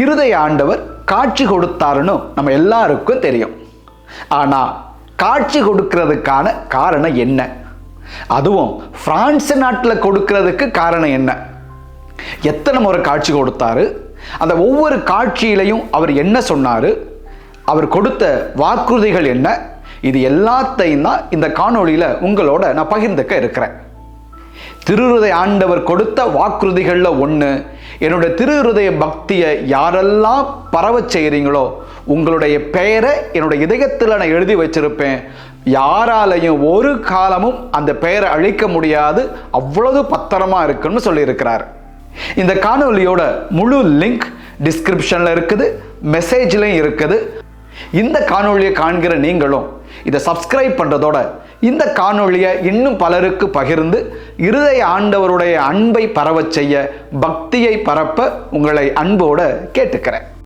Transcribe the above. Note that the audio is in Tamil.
இருதய ஆண்டவர் காட்சி கொடுத்தாருன்னு நம்ம எல்லாருக்கும் தெரியும். ஆனால் காட்சி கொடுக்கறதுக்கான காரணம் என்ன? அதுவும் பிரான்ஸ் நாட்டில் கொடுக்கறதுக்கு காரணம் என்ன? எத்தனை முறை காட்சி கொடுத்தாரு? அந்த ஒவ்வொரு காட்சியிலையும் அவர் என்ன சொன்னார்? அவர் கொடுத்த வாக்குறுதிகள் என்ன? இது எல்லாத்தையும் தான் இந்த காணொளியில் உங்களோட நான் பகிர்ந்துக்க இருக்கிறேன். திருஹுதய ஆண்டவர் கொடுத்த வாக்குறுதிகளில் ஒன்று என்னுடைய திருஹதய பக்தியை யாரெல்லாம் பரவச் செய்கிறீங்களோ உங்களுடைய பெயரை என்னுடைய இதயத்தில் நான் எழுதி வச்சிருப்பேன். யாராலையும் ஒரு காலமும் அந்த பெயரை அழிக்க முடியாது. அவ்வளவு பத்திரமா இருக்குன்னு சொல்லியிருக்கிறார். இந்த காணொலியோட முழு லிங்க் டிஸ்கிரிப்ஷனில் இருக்குது மெசேஜ்லையும் இருக்குது. இந்த காணொளியை காண்கிற நீங்களும் இதை சப்ஸ்கிரைப் பண்ணுறதோட இந்த காணொளியை இன்னும் பலருக்கு பகிர்ந்து இருதய ஆண்டவருடைய அன்பை பரவச் செய்ய பக்தியை பரப்ப உங்களை அன்போடு கேட்டுக்கிறேன்.